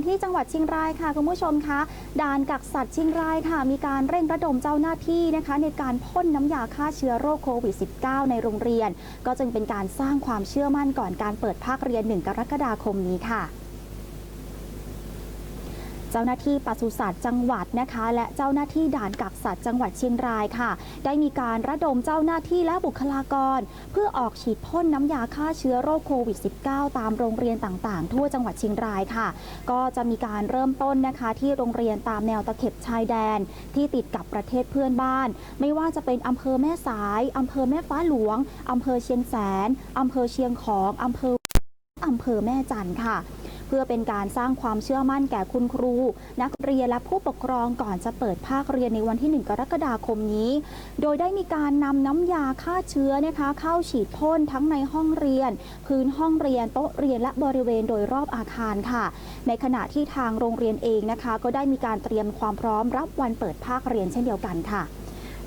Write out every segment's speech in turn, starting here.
ันที่จังหวัดเชียงรายค่ะคุณผู้ชมคะด่านกักสัตว์เชียงรายค่ะ มีการเร่งระดมเจ้าหน้าที่นะคะ ในการพ่นน้ำยาฆ่าเชื้อโรคโควิด -19 ในโรงเรียน ก็จึงเป็นการสร้างความเชื่อมั่นก่อนการเปิดภาคเรียน 1 กรกฎาคมนี้ค่ะ เจ้าหน้าที่ปศุสัตว์จังหวัดนะคะ และเจ้าหน้าที่ด่านกักสัตว์จังหวัดเชียงรายค่ะ ได้มีการระดมเจ้าหน้าที่และบุคลากร เพื่อออกฉีดพ่นน้ำยาฆ่าเชื้อโรคโควิด -19 ตามโรงเรียนต่างๆ ทั่วจังหวัดเชียงรายค่ะ ก็จะมีการเริ่มต้นนะคะที่โรงเรียนตามแนวตะเข็บชายแดน ที่ติดกับประเทศเพื่อนบ้าน ไม่ว่าจะเป็นอำเภอแม่สายอำเภอแม่ฟ้าหลวงอำเภอเชียงแสนอำเภอเชียงของอำเภออำเภอแม่จันทร์ค่ะ เพื่อเป็นการสร้างความเชื่อมั่นแก่คุณครู นักเรียนและผู้ปกครองก่อนจะเปิดภาคเรียนในวันที่ 1 กรกฎาคมนี้ โดยได้มีการนำน้ำยาฆ่าเชื้อนะคะ เข้าฉีดพ่นทั้งในห้องเรียน พื้นห้องเรียนโต๊ะเรียนและบริเวณโดยรอบอาคารค่ะ ในขณะที่ทางโรงเรียนเองนะคะ ก็ได้มีการเตรียมความพร้อมรับวันเปิดภาคเรียนเช่นเดียวกันค่ะ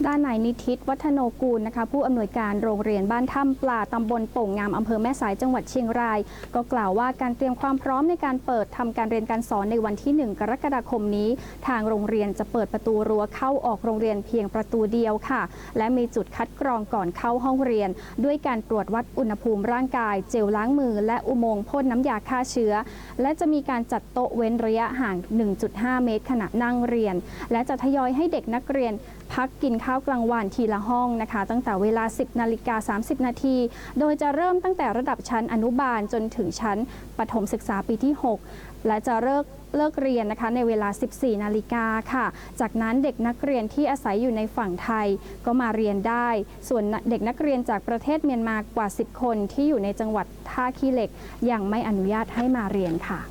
ด้านนายนิติวัฒโนกูลนะคะผู้อำนวยการโรงเรียนบ้านถ้ำปลาตำบลโป่งงามอำเภอแม่สายจังหวัดเชียงราย ก็กล่าวว่าการเตรียมความพร้อมในการเปิดทำการเรียนการสอนในวันที่ 1 กรกฎาคมนี้ ทางโรงเรียนจะเปิดประตูรั้วเข้าออกโรงเรียนเพียงประตูเดียวค่ะ และมีจุดคัดกรองก่อนเข้าห้องเรียน ด้วยการตรวจวัดอุณหภูมิร่างกาย เจลล้างมือ และอุโมงค์พ่นน้ำยาฆ่าเชื้อ และจะมีการจัดโต๊ะเว้นระยะห่าง 1.5 เมตร ขณะนั่งเรียน และจะทยอยให้เด็กนักเรียนพักกินข้าวกลางวันทีละห้องนะคะ ตั้งแต่เวลา 10นาฬิกา30 นาที โดยจะเริ่มตั้งแต่ระดับชั้นอนุบาลจนถึงชั้นปฐมศึกษาปีที่ 6 และจะเลิกเลิกเรียนนะคะในเวลา 14 นาฬิกาค่ะ จากนั้นเด็กนักเรียนที่อาศัยอยู่ในฝั่งไทยก็มาเรียนได้ ส่วนเด็กนักเรียนจากประเทศเมียนมากว่า 10 คนที่อยู่ในจังหวัดท่าขี้เหล็ก ยังไม่อนุญาตให้มาเรียนค่ะ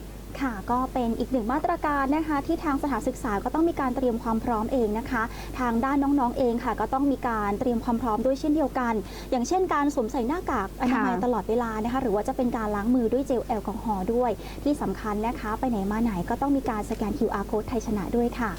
ค่ะก็เป็นอีกหนึ่งมาตรการนะคะที่ทางสถานศึกษาก็ต้องมีการเตรียมความพร้อมเองนะคะ ทางด้านน้องๆเองค่ะ ก็ต้องมีการเตรียมความพร้อมด้วยเช่นเดียวกัน อย่างเช่นการสวมใส่หน้ากากอนามัยค่ะตลอดเวลานะคะ หรือว่าจะเป็นการล้างมือด้วยเจลแอลกอฮอล์ด้วย ที่สำคัญนะคะ ไปไหนมาไหนก็ต้องมีการสแกน QR code ไทยชนะด้วยค่ะ